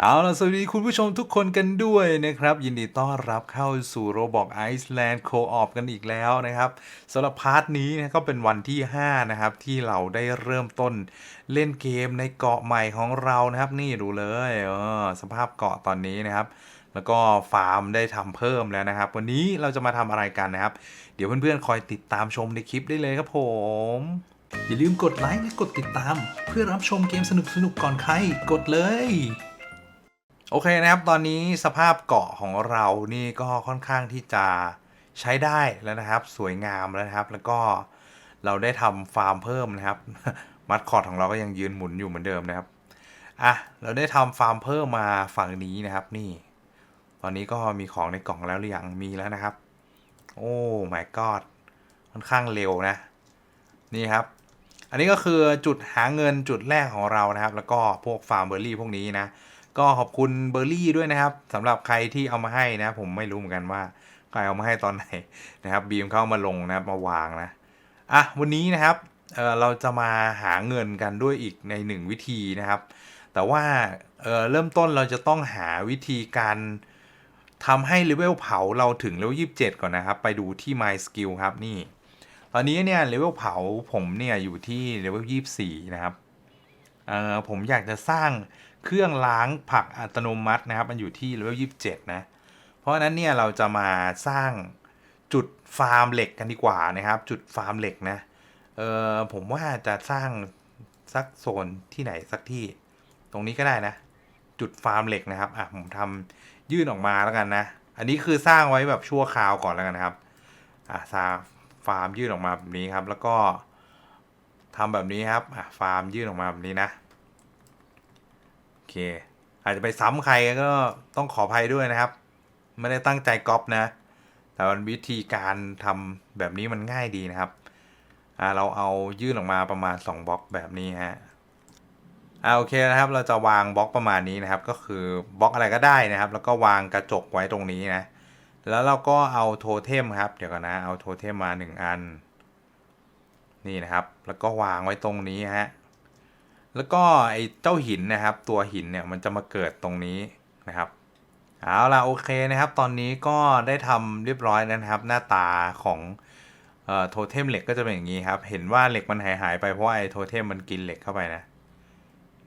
เอาล่ะสวัสดีคุณผู้ชมทุกคนกันด้วยนะครับ ยินดีต้อนรับเข้าสู่ Roblox Iceland Co-op กันอีกแล้วนะครับสำหรับพาร์ทนี้นะก็เป็นวันที่ 5 นะครับ ที่เราได้เริ่มต้นเล่นเกมในเกาะใหม่ของเรานะครับ นี่ดูเลยเออสภาพเกาะตอนนี้นะครับ แล้วก็ฟาร์มได้ทำเพิ่มแล้วนะครับ วันนี้เราจะมาทำอะไรกันนะครับ เดี๋ยวเพื่อนๆคอยติดตามชมในคลิปได้เลยครับผมอย่าลืมกดไลค์และกดติดตาม เพื่อรับชมเกมสนุกๆก่อนใครกดเลย โอเคนะครับ ตอนนี้สภาพเกาะของเรานี่ก็ค่อนข้างที่จะใช้ได้แล้วนะครับ สวยงามแล้วนะครับ แล้วก็เราได้ทำฟาร์มเพิ่มนะครับ มัดคอร์ดของเราก็ยังยืนหมุนอยู่เหมือนเดิมนะครับ อะ เราได้ทำฟาร์มเพิ่มมาฝั่งนี้นะครับ นี่ ตอนนี้ก็มีของในกล่องแล้วหรือยัง มีแล้วนะครับ โอ้ my god ค่อนข้างเร็วนะ นี่ครับ อันนี้ก็คือจุดหาเงินจุดแรกของเรานะครับ แล้วก็พวกฟาร์มเบอร์รี่พวกนี้นะ ก็ขอบคุณเบอร์รี่ด้วยนะครับสำหรับใครที่เอามาให้นะ ผมไม่รู้เหมือนกันว่าใครเอามาให้ตอนไหนนะครับ บีมเข้ามาลงนะมาวางนะอะวันนี้นะครับเเราจะมาหาเงินกันด้วยอีกในหนึ่งวิธีนะครับ แต่ว่าเเริ่มต้นเราจะต้องหาวิธีการทำให้เลเวลเผาเราถึงเลเวลยีก่อนนะครับ ไปดูที่ My Skill ครับนี่ ตอนนี้เนี่ยเลเวลเผาผมเนี่ยอยู่ที่เลเวลยี่นะครับผมอยากจะสร้าง เครื่องล้างผักอัตโนมัตินะครับ มันอยู่ที่เลเวลยี่นะ เพราะฉะนั้นเนี่ยเราจะมาสร้างจุดฟาร์มเหล็กกันดีกว่านะครับ จุดฟาร์มเหล็กนะ เออผมว่าจะสร้างสักโซนที่ไหนสักที่ ตรงนี้ก็ได้นะ จุดฟาร์มเหล็กนะครับ อะผมทำยื่นออกมาแล้วกันนะ อันนี้คือสร้างไว้แบบชั่วคราวก่อนแล้วกันนะครับ อะสร้างฟาร์มยื่นออกมาแบบนี้ครับ แล้วก็ทำแบบนี้ครับ อะฟาร์มยื่นออกมาแบบนี้นะ เค อาจจะไปซ้ำใครก็ต้องขออภัยด้วยนะครับ ไม่ได้ตั้งใจก๊อปนะ แต่มันวิธีการทำแบบนี้มันง่ายดีนะครับอ่าเราเอายื่นออกมาประมาณ 2บล็อกแบบนี้ฮะอ่าโอเคนะครับ เราจะวางบล็อกประมาณนี้นะครับ ก็คือบล็อกอะไรก็ได้นะครับ แล้วก็วางกระจกไว้ตรงนี้นะ แล้วเราก็เอาโทเทมครับ เดี๋ยวก่อนนะ เอาโทเทมมา 1 อัน นี่นะครับ แล้วก็วางไว้ตรงนี้ฮะ แล้วก็ไอ้เจ้าหินนะครับ ตัวหินเนี่ยมันจะมาเกิดตรงนี้นะครับเอาล่ะโอเคนะครับ ตอนนี้ก็ได้ทำเรียบร้อยแล้วนะครับ หน้าตาของเอ่อโทเทมเหล็กก็จะเป็นอย่างนี้ครับ เห็นว่าเหล็กมันหายหายไปเพราะไอ้โทเทมมันกินเหล็กเข้าไปนะ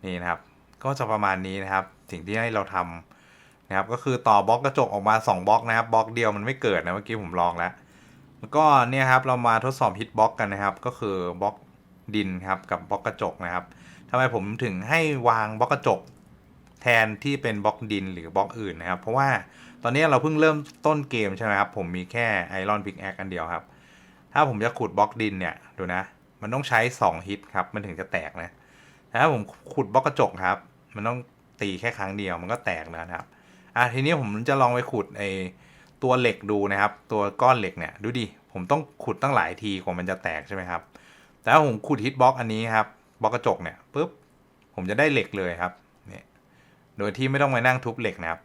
นี่นะครับ ก็จะประมาณนี้นะครับ สิ่งที่ให้เราทำนะครับ ก็คือต่อบล็อกกระจกออกมา 2บล็อกนะครับบล็อกเดียวมันไม่เกิดนะเมื่อกี้ผมลองแล้วแล้วก็เนี่ยครับเรามาทดสอบฮิตบล็อกกันนะครับ ก็คือบล็อกดินครับกับบล็อกกระจกนะครับ ทำไมผมถึงให้วางบล็อกกระจกแทนที่เป็นบล็อกดินหรือบล็อกอื่นนะครับ เพราะว่าตอนนี้เราเพิ่งเริ่มต้นเกมใช่ไหมครับ ผมมีแค่ไอรอนพิกแอคอันเดียวครับ ถ้าผมจะขุดบล็อกดินเนี่ยดูนะ มันต้องใช้ 2 ฮิตครับ มันถึงจะแตกนะแต่ถ้าผมขุดบล็อกกระจกครับ มันต้องตีแค่ครั้งเดียวมันก็แตกแล้วนะครับอะทีนี้ผมจะลองไปขุดไอตัวเหล็กดูนะครับ ตัวก้อนเหล็กเนี่ยดูดิผมต้องขุดตั้งหลายทีกว่ามันจะแตกใช่ไหมครับ แต่ถ้าผมขุดฮิตบล็อกอันนี้ครับ บล็อกกระจกเนี่ยปุ๊บผมจะได้เหล็กเลยครับเนี่ยโดยที่ไม่ต้องมานั่งทุบเหล็กนะครับ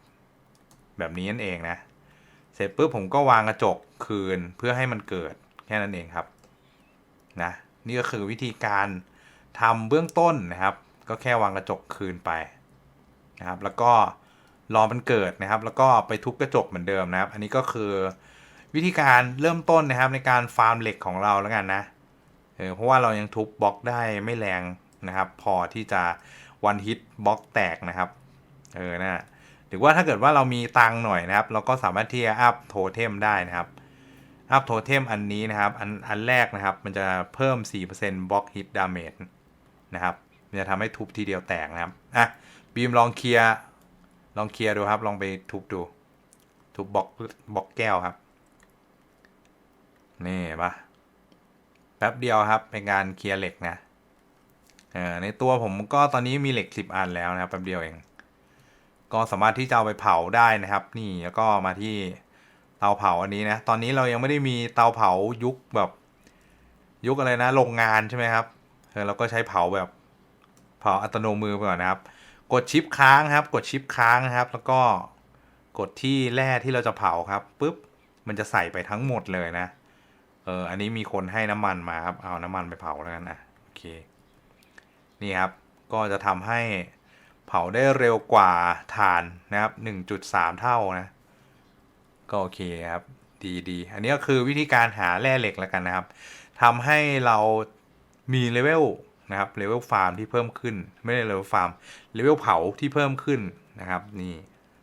แบบนี้นั่นเองนะ เสร็จปุ๊บผมก็วางกระจกคืนเพื่อให้มันเกิดแค่นั้นเองครับนะนี่ก็คือวิธีการทำเบื้องต้นนะครับ ก็แค่วางกระจกคืนไปนะครับ แล้วก็รอมันเกิดนะครับ แล้วก็ไปทุบกระจกเหมือนเดิมนะครับ อันนี้ก็คือวิธีการเริ่มต้นนะครับในการฟาร์มเหล็กของเราแล้วกันนะ เออเพราะว่าเรายังทุบบล็อกได้ไม่แรงนะครับ พอที่จะวันฮิตบล็อกแตกนะครับ เออนะหรือว่าถ้าเกิดว่าเรามีตังหน่อยนะครับ เราก็สามารถที่จะอัพโทเทมได้นะครับ อัพโทเทมอันนี้นะครับ อันอันแรกนะครับ มันจะเพิ่ม 4%บล็อกฮิตดาเมจนะครับมันจะทำให้ทุบทีเดียวแตกนะครับ อะบีมลองเคลียร์ลองเคลียร์ดูครับ ลองไปทุบดู ทุบบล็อกบล็อกแก้วครับ นี่ปะ ป๊บเดียวครับเป็นการเคลียร์เหล็กนะในตัวผมก็ตอนนี้มีเหล็ก 10 อันแล้วนะครับแป๊บเดียวเอง ก็สามารถที่จะเอาไปเผาได้นะครับ นี่แล้วก็มาที่เตาเผาอันนี้นะ ตอนนี้เรายังไม่ได้มีเตาเผายุคแบบ ยุคอะไรนะโรงงานใช่ไหมครับเออเราก็ใช้เผาแบบเผาอัตโนมือไปก่อนนะครับ กดชิปค้างครับ กดชิปค้างนะครับ แล้วก็กดที่แร่ที่เราจะเผาครับปุ๊บมันจะใส่ไปทั้งหมดเลยนะ เออ อันนี้มีคนให้น้ำมันมาครับ เอาน้ำมันไปเผาแล้วกันนะโอเค นี่ครับ ก็จะทำให้เผาได้เร็วกว่าถ่านนะครับ 1.3 เท่านะ ก็โอเคครับ ดีดีอันนี้ก็คือวิธีการหาแร่เหล็กแล้วกันนะครับทำให้เรามีเลเวลนะครับ เลเวลฟาร์มที่เพิ่มขึ้น ไม่ได้เลเวลฟาร์ม เลเวลเผาที่เพิ่มขึ้นนะครับ นี่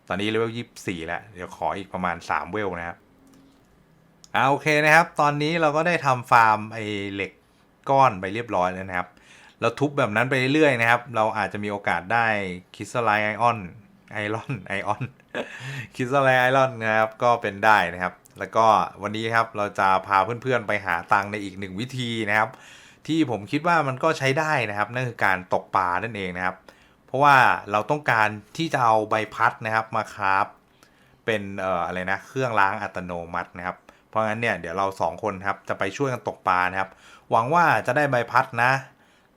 ตอนนี้เลเวลยี่สี่แล้ว เดี๋ยวขออีกประมาณ 3 เวลนะครับ อ่าโอเคนะครับ ตอนนี้เราก็ได้ทำฟาร์มไอเหล็กก้อนไปเรียบร้อยแล้วนะครับ เราทุบแบบนั้นไปเรื่อยๆนะครับ เราอาจจะมีโอกาสได้คิสไลไอออนไอรอนไอออนคิสไลไอรอนนะครับก็เป็นได้นะครับ แล้วก็วันนี้ครับเราจะพาเพื่อนๆไปหาตังในอีกหนึ่งวิธีนะครับ ที่ผมคิดว่ามันก็ใช้ได้นะครับ นั่นคือการตกปลานั่นเองนะครับ เพราะว่าเราต้องการที่จะเอาใบพัดนะครับมาคราฟเป็นเอ่ออะไรนะเครื่องล้างอัตโนมัตินะครับ เพราะงั้นเนี่ยเดี๋ยวเราสองคนครับจะไปช่วยกันตกปลานะครับ หวังว่าจะได้ใบพัดนะ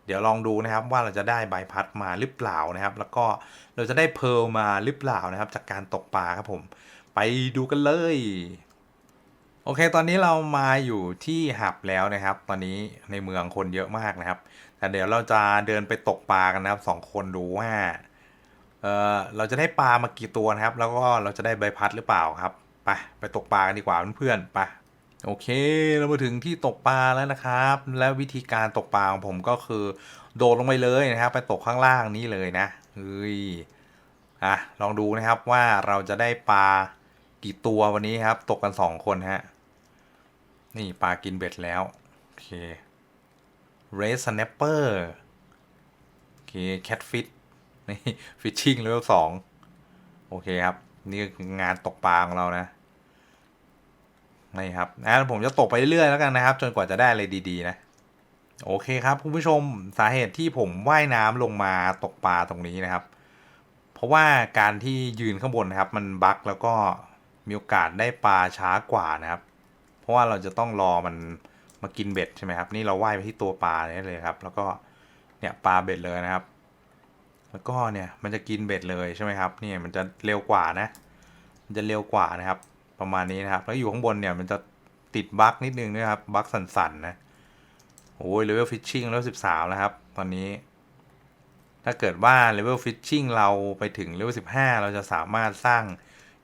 เดี๋ยวลองดูนะครับว่าเราจะได้ใบพัดมาหรือเปล่านะครับ แล้วก็เราจะได้เพลมาหรือเปล่านะครับ จากการตกปลาครับผม ไปดูกันเลย โอเค ตอนนี้เรามาอยู่ที่หับแล้วนะครับ ตอนนี้ในเมืองคนเยอะมากนะครับ แต่เดี๋ยวเราจะเดินไปตกปลากันนะครับสองคนดูว่าเออเราจะได้ปลามากี่ตัวนะครับ แล้วก็เราจะได้ใบพัดหรือเปล่าครับ ไปไปตกปลากันดีกว่าเพื่อนๆไปโอเค เรามาถึงที่ตกปลาแล้วนะครับ และวิธีการตกปลาของผมก็คือ โดดลงไปเลยนะครับ ไปตกข้างล่างนี้เลยนะเฮ้ยอะลองดูนะครับว่าเราจะได้ปลากี่ตัววันนี้ครับ ตกกันสองคนฮะนี่ปลากินเบ็ดแล้ว โอเคเรสสแนปเปอร์โอเคแคทฟิตนี่ฟิชชิ่งเลเวลสองโอเคครับ นี่คืองานตกปลาของเรานะนี่ครับนะผมจะตกไปเรื่อยๆแล้วกันนะครับ จนกว่าจะได้อะไรดีๆ นะ โอเคครับคุณผู้ชมสาเหตุที่ผมว่ายน้ำลงมาตกปลาตรงนี้นะครับ เพราะว่าการที่ยืนข้างบนนะครับ มันบั๊กแล้วก็มีโอกาสได้ปลาช้ากว่านะครับ เพราะว่าเราจะต้องรอมันมากินเบ็ดใช่ไหมครับ นี่เราว่ายไปที่ตัวปลาเนี่ยเลยครับ แล้วก็เนี่ยปลาเบ็ดเลยนะครับ แล้วก็เนี่ยมันจะกินเบ็ดเลยใช่ไหมครับนี่มันจะเร็วกว่านะ มันจะเร็วกว่านะครับ ประมาณนี้นะครับ แล้วอยู่ข้างบนเนี่ยมันจะติดบั๊กนิดนึงนะครับบั๊กสั่นๆนะโอ้ยเลเวลฟิชชิ่งเลเวลสิบสามแล้วครับ ตอนนี้ ถ้าเกิดว่าเลเวลฟิชชิ่งเราไปถึงเลเวลสิบห้าเราจะสามารถสร้าง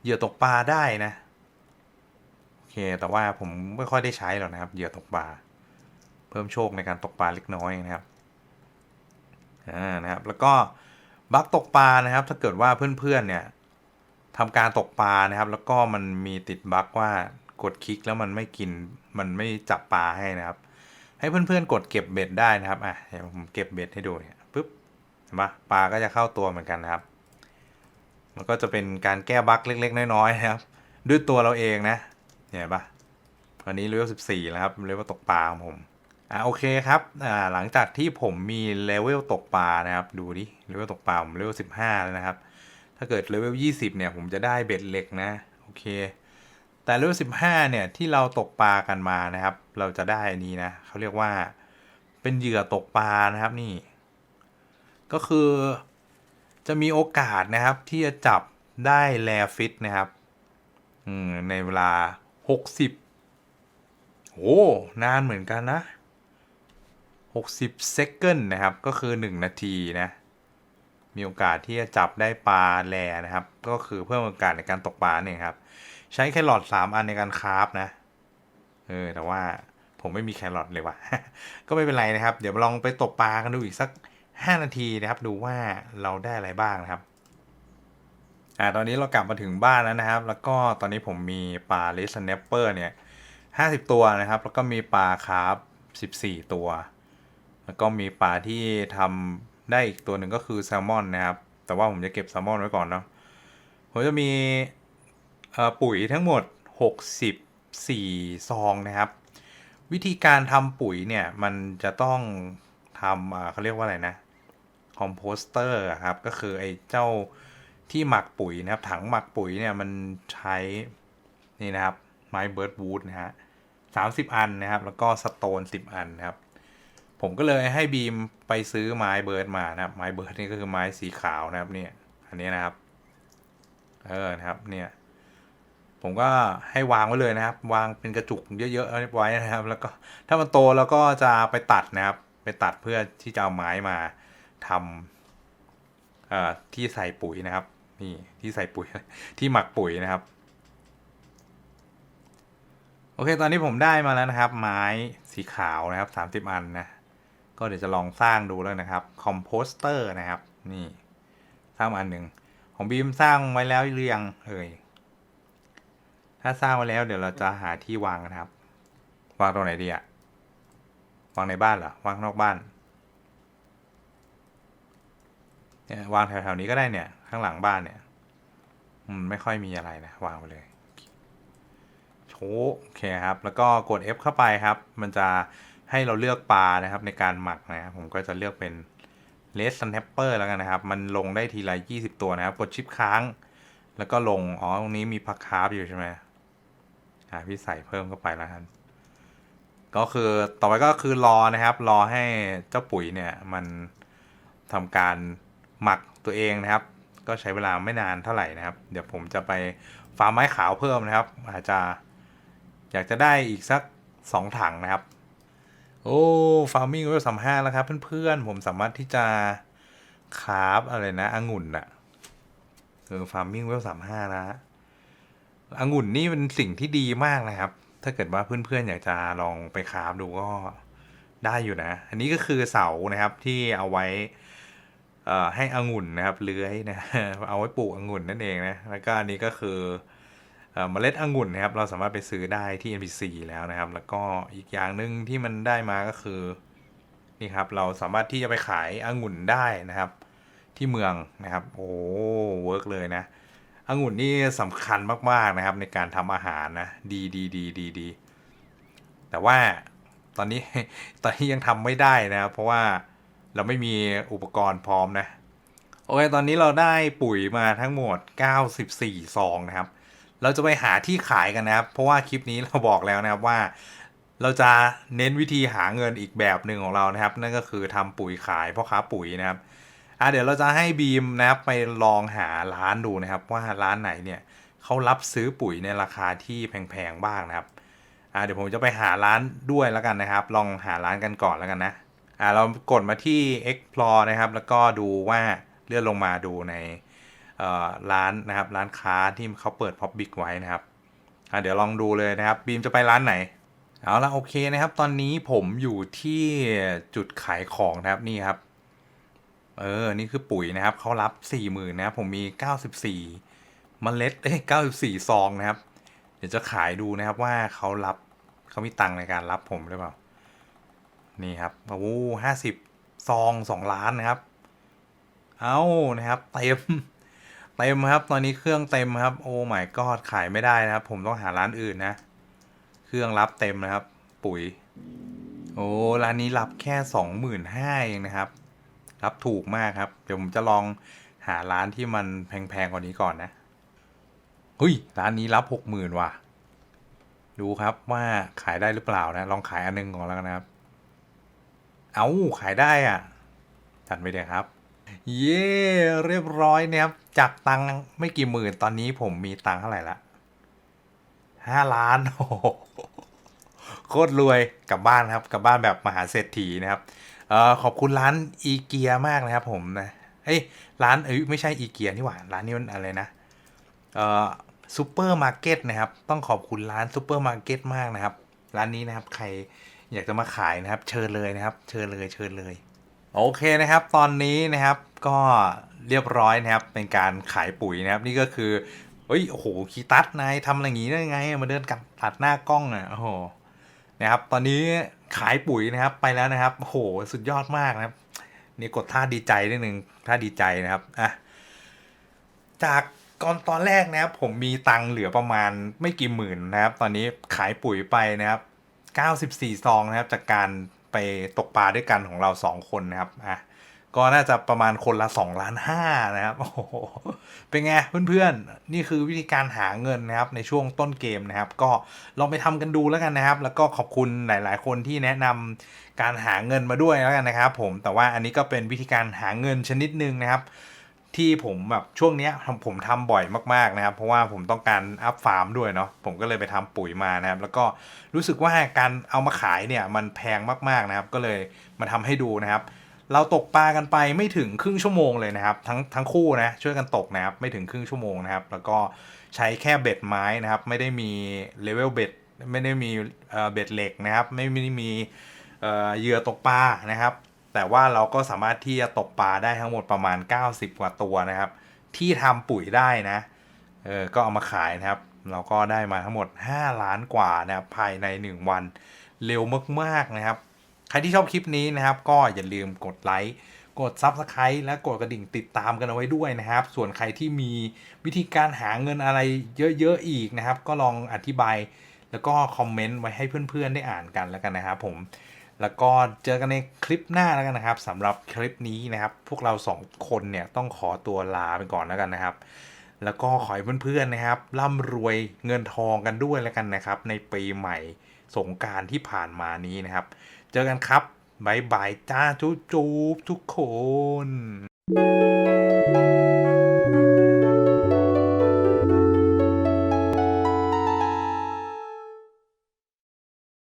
เหยื่อตกปลาได้นะโอเคแต่ว่าผมไม่ค่อยได้ใช้หรอกนะครับเหยื่อตกปลาเพิ่มโชคในการตกปลาเล็กน้อยนะครับอ่านะครับ แล้วก็ บักตกปลานะครับ ถ้าเกิดว่าเพื่อนๆเนี่ยทำการตกปลานะครับ แล้วก็มันมีติดบักว่ากดคลิกแล้วมันไม่กินมันไม่จับปลาให้นะครับ ให้เพื่อนๆกดเก็บเบ็ดได้นะครับอะเดี๋ยวผมเก็บเบ็ดให้ดูเนี่ยปุ๊บเห็นปะปลาก็จะเข้าตัวเหมือนกันนะครับ มันก็จะเป็นการแก้บั๊กเล็ก ๆ น้อยๆนะครับ ด้วยตัวเราเองนะเห็นปะตอนนี้เลเวลสิบสี่แล้วครับเลเวลตกปลาของผม อ่าโอเคครับอ่าหลังจากที่ผมมีเลเวลตกปลานะครับ ดูดิเลเวลตกปลาผมเลเวลสิบห้าแล้วนะครับ ถ้าเกิดเลเวลยี่สิบเนี่ยผมจะได้เบ็ดเหล็กนะโอเค แต่เลเวลสิบห้าเนี่ยที่เราตกปลากันมานะครับ เราจะได้นี้นะเขาเรียกว่าเป็นเหยื่อตกปลานะครับนี่ ก็คือจะมีโอกาสนะครับที่จะจับได้แลฟิตนะครับอืมในเวลาหกสิบโอ้นานเหมือนกันนะ 60 second นะครับ ก็คือ 1 นาทีนะ มีโอกาสที่จะจับได้ปลาแลนะครับ ก็คือเพิ่มโอกาสในการตกปลาเนี่ยครับ ใช้แครอท3 อันในการคราฟนะ เออ แต่ว่าผมไม่มีแครอทเลยว่ะ ก็ไม่เป็นไรนะครับ เดี๋ยวลองไปตกปลากันดูอีกสัก 5 นาทีนะครับ ดูว่าเราได้อะไรบ้างนะครับอ่าตอนนี้เรากลับมาถึงบ้านแล้วนะครับ แล้วก็ตอนนี้ผมมีปลาเลสเนปเปอร์เนี่ย 50 ตัวนะครับ แล้วก็มีปลาคาร์ฟ14 ตัว แล้วก็มีปลาที่ทำได้อีกตัวหนึ่งก็คือแซลมอนนะครับ แต่ว่าผมจะเก็บแซลมอนไว้ก่อนเนาะ ผมจะมีปุ๋ยทั้งหมด 64 ซองนะครับ วิธีการทำปุ๋ยเนี่ย มันจะต้องทำเขาเรียกว่าอะไรนะคอมโพสเตอร์ครับ ก็คือไอ้เจ้าที่หมักปุ๋ยนะครับ ถังหมักปุ๋ยเนี่ยมันใช้นี่นะครับไม้เบิร์ดวูดนะฮะสามสิบอันนะครับ แล้วก็สโตนสิบอันนะครับ ผมก็เลยให้บีมไปซื้อไม้เบิร์ดมานะครับ ไม้เบิร์ดนี่ก็คือไม้สีขาวนะครับเนี่ย อันนี้นะครับ เออนะครับ เนี่ย ผมก็ให้วางไว้เลยนะครับ วางเป็นกระจุกเยอะๆไว้นะครับ แล้วก็ถ้ามันโตแล้วก็จะไปตัดนะครับ ไปตัดเพื่อที่จะเอาไม้มาทำที่ใส่ปุ๋ยนะครับ นี่ที่ใส่ปุ๋ยที่หมักปุ๋ยนะครับโอเค ตอนนี้ผมได้มาแล้วนะครับ ไม้สีขาวนะครับ 30 อันนะ ก็เดี๋ยวจะลองสร้างดูแล้วนะครับคอมโพสเตอร์นะครับนี่สร้างอันหนึ่งของบีมสร้างไว้แล้วหรือยังเอ่ยถ้าสร้างไว้แล้วเดี๋ยวเราจะหาที่วางนะครับ วางตรงไหนดีอะวางในบ้านเหรอวางนอกบ้านเนี่ยวางแถวๆนี้ก็ได้เนี่ย ข้างหลังบ้านเนี่ยอืมไม่ค่อยมีอะไรนะวางไปเลยโชโอเคครับ แล้วก็กด F เข้าไปครับ มันจะ ให้เราเลือกปลานะครับในการหมักนะครับผมก็จะเลือกเป็น Red Snapper แล้วกันนะครับ มันลงได้ทีละ20ตัวนะครับกดชิปค้าง แล้วก็ลง อ๋อ ตรงนี้มีพักคาร์บอยู่ใช่ไหมอ่าพี่ใส่เพิ่มเข้าไปแล้วครับ ก็คือต่อไปก็คือรอนะครับ รอให้เจ้าปุ๋ยเนี่ย มันทำการหมักตัวเองนะครับ ก็ใช้เวลาไม่นานเท่าไหร่นะครับ เดี๋ยวผมจะไปฟาร์มไม้ขาวเพิ่มนะครับ อาจจะอยากจะได้อีกสักสองถังนะครับ โอ้ฟาร์มิ่งเวลสามห้าแล้วครับ เพื่อนๆ ผมสามารถที่จะคราฟอะไรนะองุ่นอะเออฟาร์มิ่งเวลสามห้านะองุ่นนี่เป็นสิ่งที่ดีมากนะครับ ถ้าเกิดว่าเพื่อนๆ อยากจะลองไปคราฟดูก็ได้อยู่นะ อันนี้ก็คือเสานะครับที่เอาไว้เอ่อให้องุ่นนะครับเลื้อยนะเอาไว้ปลูกองุ่นนั่นเองนะแล้วก็อันนี้ก็คือ เอ่อเมล็ดองุ่นนะครับ เราสามารถไปซื้อได้ที่ NPC แล้วนะครับ แล้วก็อีกอย่างหนึ่งที่มันได้มาก็คือนี่ครับ เราสามารถที่จะไปขายองุ่นได้นะครับ ที่เมืองนะครับ โอ้เวิร์กเลยนะองุ่นนี่สำคัญมากๆนะครับ ในการทำอาหารนะ ดีดีดีดีดีแต่ว่าตอนนี้ตอนนี้ยังทำไม่ได้นะครับเพราะว่าเราไม่มีอุปกรณ์พร้อมนะ โอเค ตอนนี้เราได้ปุ๋ยมาทั้งหมด 94ซองนะครับ เราจะไปหาที่ขายกันนะครับ เพราะว่าคลิปนี้เราบอกแล้วนะครับว่า เราจะเน้นวิธีหาเงินอีกแบบหนึ่งของเรานะครับ นั่นก็คือทำปุ๋ยขายพ่อค้าปุ๋ยนะครับอะเดี๋ยวเราจะให้บีมนะครับไปลองหาร้านดูนะครับ ว่าร้านไหนเนี่ยเขารับซื้อปุ๋ยในราคาที่แพงๆบ้างนะครับอะเดี๋ยวผมจะไปหาร้านด้วยแล้วกันนะครับ ลองหาร้านกันก่อนแล้วกันนะอ่าเรากดมาที่ explore นะครับ แล้วก็ดูว่าเลื่อนลงมาดูใน ร้านนะครับร้านค้าที่เขาเปิด Public ไว้นะครับเดี๋ยวลองดูเลยนะครับบีมจะไปร้านไหนเอาละโอเคนะครับ ตอนนี้ผมอยู่ที่จุดขายของนะครับนี่ครับ เออ นี่คือปุ๋ยนะครับเขารับ40,000นะครับผมมี 94 เมล็ดเอ้ย94 ซองนะครับ เดี๋ยวจะขายดูนะครับว่าเขารับเขามีตังในการรับผมหรือเปล่า นี่ครับโอ้ห้าสิบซองสองล้านนะครับ เอานะครับเต็ม เต็มครับ ตอนนี้เครื่องเต็มครับ โอ้ my god ขายไม่ได้นะครับ ผมต้องหาร้านอื่นนะ เครื่องรับเต็มนะครับ ปุ๋ย โอ้ ร้านนี้รับแค่สองหมื่นห้าเองนะครับ รับถูกมากครับ เดี๋ยวผมจะลองหาร้านที่มันแพงๆกว่านี้ก่อนนะเฮ้ย ร้านนี้รับหกหมื่นว่ะ ดูครับว่าขายได้หรือเปล่านะ ลองขายอันหนึงก่อนแล้วกันนะครับ เอาขายได้อะจัดไปเลยครับ เย้เรียบร้อยนะครับ จากตังค์ไม่กี่หมื่นตอนนี้ผมมีตังค์เท่าไหร่ละห้าล้านโอ้โหโคตรรวยกลับบ้านครับกลับบ้านแบบมหาเศรษฐีนะครับเอ่อขอบคุณร้านอีเกียมากนะครับผมนะเอ้ยร้านเอ้ยไม่ใช่อีเกียนี่หว่าร้านนี้มันอะไรนะเอ่อซูเปอร์มาร์เก็ตนะครับ ต้องขอบคุณร้านซูเปอร์มาร์เก็ตมากนะครับ ร้านนี้นะครับใครอยากจะมาขายนะครับ เชิญเลยนะครับ เชิญเลยเชิญเลย โอเคนะครับ ตอนนี้นะครับก็เรียบร้อยนะครับเป็นการขายปุ๋ยนะครับ นี่ก็คือเฮ้ยโอ้โหคีตัสนายทำอะไรอย่างงี้ได้ไงมาเดินกัดตัดหน้ากล้องอะโอ้โหนะครับตอนนี้ขายปุ๋ยนะครับไปแล้วนะครับโอ้โหสุดยอดมากนะครับ นี่กดท่าดีใจนิดนึงท่าดีใจนะครับอะจากก่อนตอนแรกนะครับผมมีตังค์เหลือประมาณไม่กี่หมื่นนะครับ ตอนนี้ขายปุ๋ยไปนะครับ 94 ซองนะครับจากการ ไปตกปลาด้วยกันของเราสองคนนะครับอะก็น่าจะประมาณคนละ2ล้านห้านะครับโอ้โหเป็นไงเพื่อนๆ นี่คือวิธีการหาเงินนะครับในช่วงต้นเกมนะครับ ก็ลองไปทำกันดูแล้วกันนะครับ แล้วก็ขอบคุณหลาย ๆ คนที่แนะนำการหาเงินมาด้วยแล้วกันนะครับ ผมแต่ว่าอันนี้ก็เป็นวิธีการหาเงินชนิดหนึ่งนะครับ ที่ผมแบบช่วงเนี้ยผมทำบ่อยมากๆนะครับ เพราะว่าผมต้องการอัพฟาร์มด้วยเนาะผมก็เลยไปทำปุ๋ยมานะครับ แล้วก็รู้สึกว่าการเอามาขายเนี่ยมันแพงมากๆนะครับ ก็เลยมาทำให้ดูนะครับ เราตกปลากันไปไม่ถึงครึ่งชั่วโมงเลยนะครับ ทั้งทั้งคู่นะช่วยกันตกนะครับไม่ถึงครึ่งชั่วโมงนะครับ แล้วก็ใช้แค่เบ็ดไม้นะครับ ไม่ได้มีเลเวลเบ็ดไม่ได้มีเบ็ดเหล็กนะครับ ไม่ได้มีเหยื่อตกปลานะครับ แต่ว่าเราก็สามารถที่จะตกปลาได้ทั้งหมดประมาณ 90 กว่าตัวนะครับ ที่ทำปุ๋ยได้นะเออก็เอามาขายนะครับ เราก็ได้มาทั้งหมด 5 ล้านกว่านะครับภายใน 1 วัน เร็วมากๆนะครับ ใครที่ชอบคลิปนี้นะครับ ก็อย่าลืมกดไลค์กด Subscribe และกดกระดิ่งติดตามกันเอาไว้ด้วยนะครับ ส่วนใครที่มีวิธีการหาเงินอะไรเยอะๆอีกนะครับ ก็ลองอธิบาย แล้วก็คอมเมนต์ไว้ให้เพื่อนๆได้อ่านกันแล้วกันนะครับผม แล้วก็เจอกันในคลิปหน้าแล้วกันนะครับสำหรับคลิปนี้นะครับ พวกเราสองคนเนี่ยต้องขอตัวลาไปก่อนแล้วกันนะครับ แล้วก็ขอให้เพื่อนๆนะครับร่ำรวยเงินทองกันด้วยแล้วกันนะครับ ในปีใหม่สงการที่ผ่านมานี้นะครับ เจอกันครับบายบายจ้าจุ๊บทุกคน